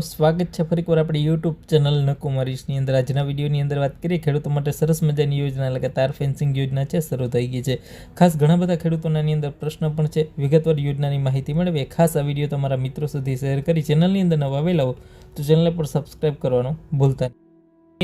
સ્વાગત છે ફરીકવાર આપણી યુટ્યુબ ચેનલ નકુમારીશની અંદર. આજના વિડીયોની અંદર વાત કરીએ ખેડૂતો માટે સરસ મજાની યોજના, લગાતાર તાર ફેન્સિંગ યોજના છે, શરૂ થઈ ગઈ છે. ખાસ ઘણા બધા ખેડૂતોનાની અંદર પ્રશ્ન પણ છે. વિગતવાર યોજનાની માહિતી મેળવીએ. ખાસ આ વીડિયો તમારા મિત્રો સુધી શેર કરી ચેનલની અંદર નવા આવેલા હો તો ચેનલને પણ સબસ્ક્રાઇબ કરવાનું ભૂલતા નહીં.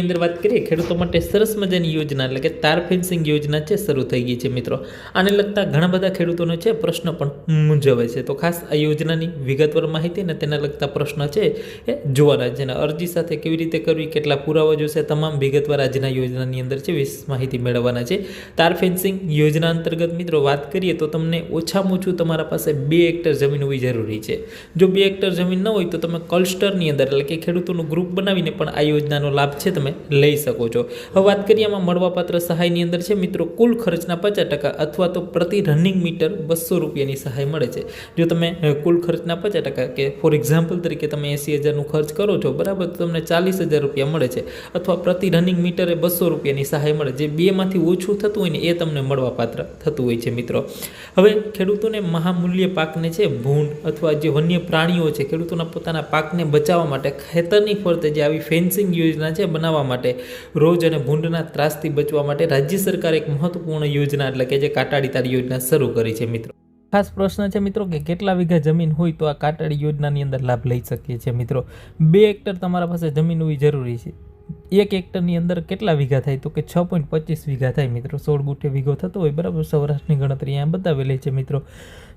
અંદર વાત કરીએ, ખેડૂતો માટે સરસ મજાની યોજના એટલે કે તાર ફેન્સિંગ યોજના છે, શરૂ થઈ ગઈ છે મિત્રો. આને લગતા ઘણા બધા ખેડૂતોને છે, પ્રશ્ન પણ મૂંઝવે છે. તો ખાસ આ યોજનાની વિગતવાર માહિતી અને તેના લગતા પ્રશ્ન છે એ જોવાના છે અને અરજી સાથે કેવી રીતે કરવી, કેટલા પુરાવા જોશે, તમામ વિગતવાર આજના યોજનાની અંદર છે, વિશેષ માહિતી મેળવવાના છે. તાર ફેન્સિંગ યોજના અંતર્ગત મિત્રો વાત કરીએ તો તમને ઓછામાં ઓછું તમારા પાસે બે હેક્ટર જમીન હોવી જરૂરી છે. જો બે હેક્ટર જમીન ન હોય તો તમે કલ્સ્ટરની અંદર એટલે કે ખેડૂતોનું ગ્રુપ બનાવીને પણ આ યોજનાનો લાભ છે, તમે લઈ શકો છો. હવે વાત કરીએ આમાં મળવાપાત્ર સહાયની અંદર છે, મિત્રો, કુલ ખર્ચના પચાસ ટકા અથવા તો પ્રતિ રનિંગ મીટર બસો રૂપિયાની સહાય મળે છે. જો તમે કુલ ખર્ચના પચાસ ટકા કે ફોર એક્ઝામ્પલ તરીકે તમે એંસી હજારનું ખર્ચ કરો છો, બરાબર, તો તમને ચાલીસ હજાર રૂપિયા મળે છે. અથવા પ્રતિ રનિંગ મીટરે બસો રૂપિયાની સહાય મળે. જે બેમાંથી ઓછું થતું હોય ને એ તમને મળવાપાત્ર થતું હોય છે, મિત્રો. હવે ખેડૂતોને મહામૂલ્ય પાકને છે ભૂંડ અથવા જે વન્ય પ્રાણીઓ છે, ખેડૂતોના પોતાના પાકને બચાવવા માટે ખેતરની ફરતે જે આવી ફેન્સિંગ યોજના છે બનાવવા માટે, રોજ અને ભૂંડના ત્રાસથી બચવા માટે રાજ્ય સરકારે એક મહત્વપૂર્ણ યોજના એટલે કે જે કાટાડી તારી યોજના શરૂ કરી છે મિત્રો. ખાસ પ્રશ્ન છે મિત્રો કે કેટલા વીઘા જમીન હોય તો આ કાટાડી યોજનાની અંદર લાભ લઈ શકીએ છીએ મિત્રો? બે હેક્ટર તમારા પાસે જમીન હોવી જરૂરી છે. એક હેક્ટરની અંદર કેટલા વીઘા થાય તો કે છ પોઈન્ટ પચીસ વીઘા થાય મિત્રો? સોળ ગુઠે વીઘો થતો હોય, બરાબર? સૌરાષ્ટ્રની ગણતરી અહીંયા બતાવેલી છે મિત્રો.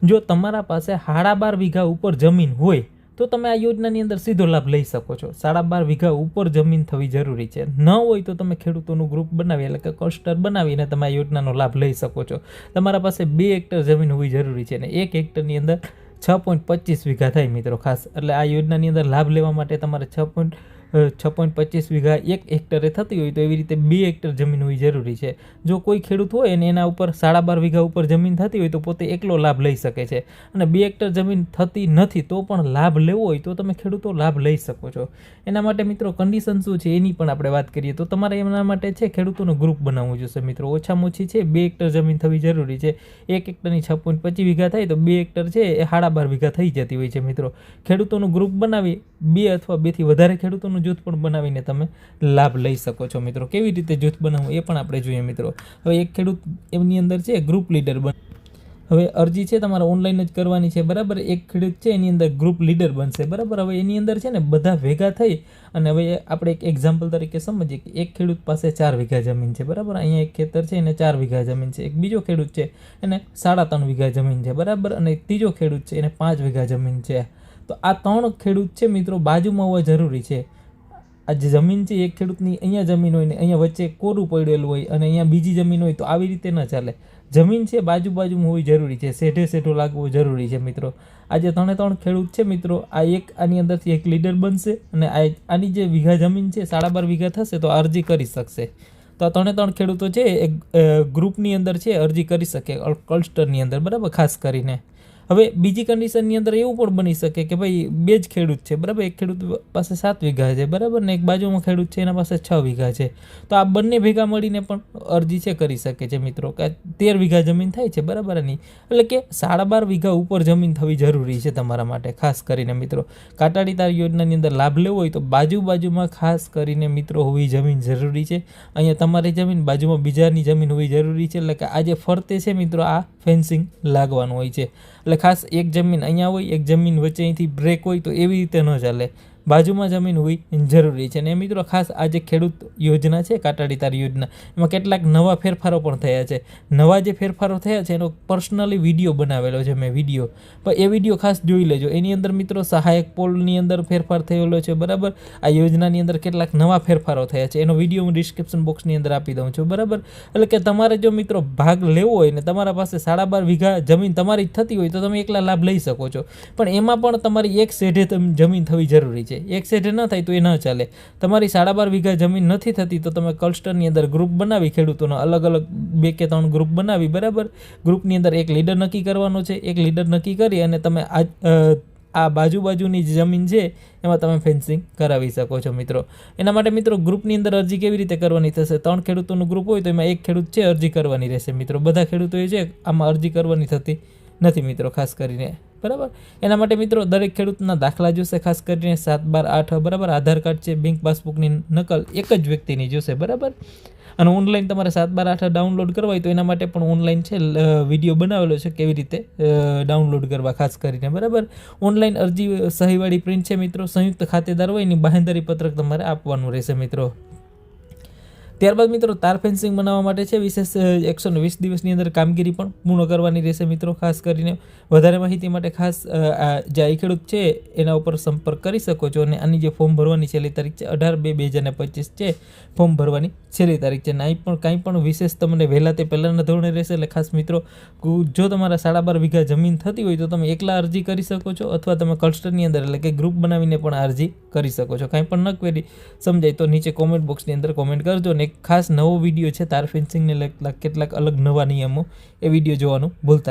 જો તમારા પાસે હાડા બાર વીઘા ઉપર જમીન હોય તો તમે આ યોજનાની અંદર સીધો લાભ લઈ શકો છો. સાડા બાર વીઘા ઉપર જમીન થવી જરૂરી છે. ન હોય તો તમે ખેડૂતોનું ગ્રુપ બનાવી એટલે કે ક્લસ્ટર બનાવીને તમે આ યોજનાનો લાભ લઈ શકો છો. તમારા પાસે બે હેક્ટર જમીન હોવી જરૂરી છે અને એક હેક્ટરની અંદર છ પોઈન્ટ પચીસ વીઘા થાય મિત્રો ખાસ. એટલે આ યોજનાની અંદર લાભ લેવા માટે તમારે છ પોઈન્ટ છ પોઈન્ટ પચીસ વીઘા એક હેક્ટરે થતી હોય તો એવી રીતે બે હેક્ટર જમીન હોવી જરૂરી છે. જો કોઈ ખેડૂત હોય અને એના ઉપર સાડા બાર વીઘા ઉપર જમીન થતી હોય તો પોતે એકલો લાભ લઈ શકે છે. અને બે હેક્ટર જમીન થતી નથી તો પણ લાભ લેવો હોય તો તમે ખેડૂતો લાભ લઈ શકો છો. એના માટે મિત્રો કન્ડિશન શું છે એની પણ આપણે વાત કરીએ. તો તમારે એના માટે છે ખેડૂતોનું ગ્રુપ બનાવવું જોઈશે મિત્રો. ઓછામાં ઓછી છે બે હેક્ટર જમીન થવી જરૂરી છે. એક હેક્ટરની છ પોઈન્ટ પચીસ વીઘા થાય તો બે હેક્ટર છે એ સાડા બાર વીઘા થઈ જતી હોય છે મિત્રો. ખેડૂતોનું ગ્રુપ બનાવી બે અથવા બેથી વધારે ખેડૂતોનું જૂથ પણ બનાવીને તમે લાભ લઈ શકો છો મિત્રો. કેવી રીતે જૂથ બનાવવું એ પણ આપણે જોઈએ મિત્રો. હવે એક ખેડૂત એમની અંદર છે ગ્રુપ લીડર બન હવે અરજી છે તમારે ઓનલાઈન જ કરવાની છે, બરાબર? એક ખેડૂત છે, એની અંદર ગ્રુપ લીડર બનશે, બરાબર? હવે એની અંદર છે ને બધા ભેગા થઈ અને હવે આપણે એક એક્ઝામ્પલ તરીકે સમજીએ કે એક ખેડૂત પાસે ચાર વીઘા જમીન છે, બરાબર? અહીંયા એક ખેતર છે, એને ચાર વીઘા જમીન છે. એક બીજો ખેડૂત છે, એને સાડા ત્રણ વીઘા જમીન છે, બરાબર? અને એક ત્રીજો ખેડૂત છે, એને પાંચ વીઘા જમીન છે. તો આ ત્રણ ખેડૂત છે મિત્રો, બાજુમાં હોવા જરૂરી છે. આ જે જમીન છે એક ખેડૂતની અહીંયા જમીન હોય ને અહીંયા વચ્ચે કોરું પડેલું હોય અને અહીંયા બીજી જમીન હોય તો આવી રીતે ન ચાલે. જમીન છે બાજુ બાજુમાં હોવી જરૂરી છે. શેઠે શેઠો લાગવો જરૂરી છે મિત્રો. આજે ત્રણે ત્રણ ખેડૂત છે મિત્રો. આ એક આની અંદરથી એક લીડર બનશે અને આ આની જે વીઘા જમીન છે સાડા બાર વીઘા થશે તો અરજી કરી શકશે. તો આ ત્રણે ત્રણ ખેડૂતો છે એક ગ્રુપની અંદર છે અરજી કરી શકે ક્લસ્ટરની અંદર, બરાબર? ખાસ કરીને. હવે બીજી કન્ડિશનની અંદર એવું પણ બની શકે કે ભાઈ બે જ ખેડૂત છે, બરાબર? એક ખેડૂત પાસે સાત વીઘા છે, બરાબર? ને એક બાજુમાં ખેડૂત છે, એના પાસે છ વીઘા છે. તો આ બંને ભેગા મળીને પણ અરજી છે કરી શકે છે મિત્રો, કે તેર વીઘા જમીન થાય છે, બરાબર? એની. એટલે કે સાડા બાર વીઘા ઉપર જમીન થવી જરૂરી છે તમારા માટે, ખાસ કરીને મિત્રો. કાટાડી તાર યોજનાની અંદર લાભ લેવો હોય તો બાજુ બાજુમાં ખાસ કરીને મિત્રો હોવી જમીન જરૂરી છે. અહીંયા તમારી જમીન, બાજુમાં બીજાની જમીન હોવી જરૂરી છે. એટલે કે આ જે ફરતે છે મિત્રો આ ફેન્સિંગ લાગવાનું હોય છે. એટલે ખાસ એક જમીન અહીંયા હોય, એક જમીન વચ્ચે અહીંથી બ્રેક હોય તો એવી રીતે ન ચાલે. બાજુમાં જમીન હોવી જરૂરી છે. અને મિત્રો, ખાસ આ જે ખેડૂત યોજના છે કાટાડી તાર યોજના, એમાં કેટલાક નવા ફેરફારો પણ થયા છે. નવા જે ફેરફારો થયા છે, એનો પર્સનલી વીડિયો બનાવેલો છે મેં, વીડિયો. પણ એ વીડિયો ખાસ જોઈ લેજો. એની અંદર મિત્રો, સહાયક પોલની અંદર ફેરફાર થયેલો છે, બરાબર? આ યોજનાની અંદર કેટલાક નવા ફેરફારો થયા છે. એનો વીડિયો હું ડિસ્ક્રિપ્શન બોક્સની અંદર આપી દઉં છું, બરાબર? એટલે કે તમારે જો મિત્રો ભાગ લેવો હોય ને, તમારા પાસે સાડા બાર વીઘા જમીન તમારી થતી હોય, તો તમે એકલા લાભ લઈ શકો છો. પણ એમાં પણ તમારી એક સેઢે જમીન થવી જરૂરી છે. એક સેઠે ન થાય તો એ ન ચાલે. તમારી સાડા બાર વીઘા જમીન નથી થતી તો તમે ક્લસ્ટરની અંદર ગ્રુપ બનાવી ખેડૂતોનો અલગ અલગ બે કે ત્રણ ગ્રુપ બનાવી, બરાબર? ગ્રુપની અંદર એક લીડર નક્કી કરવાનો છે, એક લીડર નક્કી કરી અને તમે આ આ બાજુ બાજુની જે જમીન છે એમાં તમે ફેન્સિંગ કરાવી શકો છો મિત્રો. એના માટે મિત્રો ગ્રુપની અંદર અરજી કેવી રીતે કરવાની થશે? ત્રણ ખેડૂતોનું ગ્રુપ હોય તો એમાં એક ખેડૂત છે, અરજી કરવાની રહેશે મિત્રો. બધા ખેડૂતોએ છે આમાં અરજી કરવાની થતી નથી મિત્રો, ખાસ કરીને. બરાબર? એના માટે મિત્રો દરેક ખેડૂતના દાખલા જોશે, ખાસ કરીને સાત બાર આઠ, બરાબર? આધાર કાર્ડ છે, બેંક પાસબુકની નકલ એક જ વ્યક્તિની જોશે, બરાબર? અને ઓનલાઈન તમારે સાત બાર આઠ ડાઉનલોડ કરવા હોય તો એના માટે પણ ઓનલાઈન છે વીડિયો બનાવેલો છે, કેવી રીતે ડાઉનલોડ કરવા, ખાસ કરીને, બરાબર? ઓનલાઈન અરજી સહીવાળી પ્રિન્ટ છે, મિત્રો. સંયુક્ત ખાતેદાર હોય એની બાહેંધરી પત્રક તમારે આપવાનું રહેશે, મિત્રો. ત્યારબાદ મિત્રો, તાર ફેન્સિંગ બનાવવા માટે છે વિશેષ એકસો વીસ દિવસની અંદર કામગીરી પણ પૂર્ણ કરવાની રહેશે મિત્રો, ખાસ કરીને વધારે માહિતી માટે ખાસ જે આ ખેડૂત છે, એના ઉપર સંપર્ક કરી શકો છો અને આની જે ફોર્મ ભરવાની છેલ્લી તારીખ છે, અઢાર બે બે હજાર પચીસ છે, ફોર્મ ભરવાની છેલ્લી તારીખ છે. નાઈ પણ કાંઈ પણ વિશેષ તમને વહેલા તે પહેલાંના ધોરણે રહેશે એટલે ખાસ મિત્રો જો તમારા સાડા બાર વીઘા જમીન થતી હોય તો તમે એકલા અરજી કરી શકો છો અથવા તમે ક્લસ્ટરની અંદર એટલે કે ગ્રુપ બનાવીને પણ અરજી કરી શકો છો. કાંઈ પણ ન ક્વેરી સમજાય તો નીચે કોમેન્ટ બોક્સની અંદર કોમેન્ટ કરજો ને એક ખાસ નવો વીડિયો છે તાર ફેન્સિંગને લગતા કેટલાક અલગ નવા નિયમો એ વીડિયો જોવાનું ભૂલતા.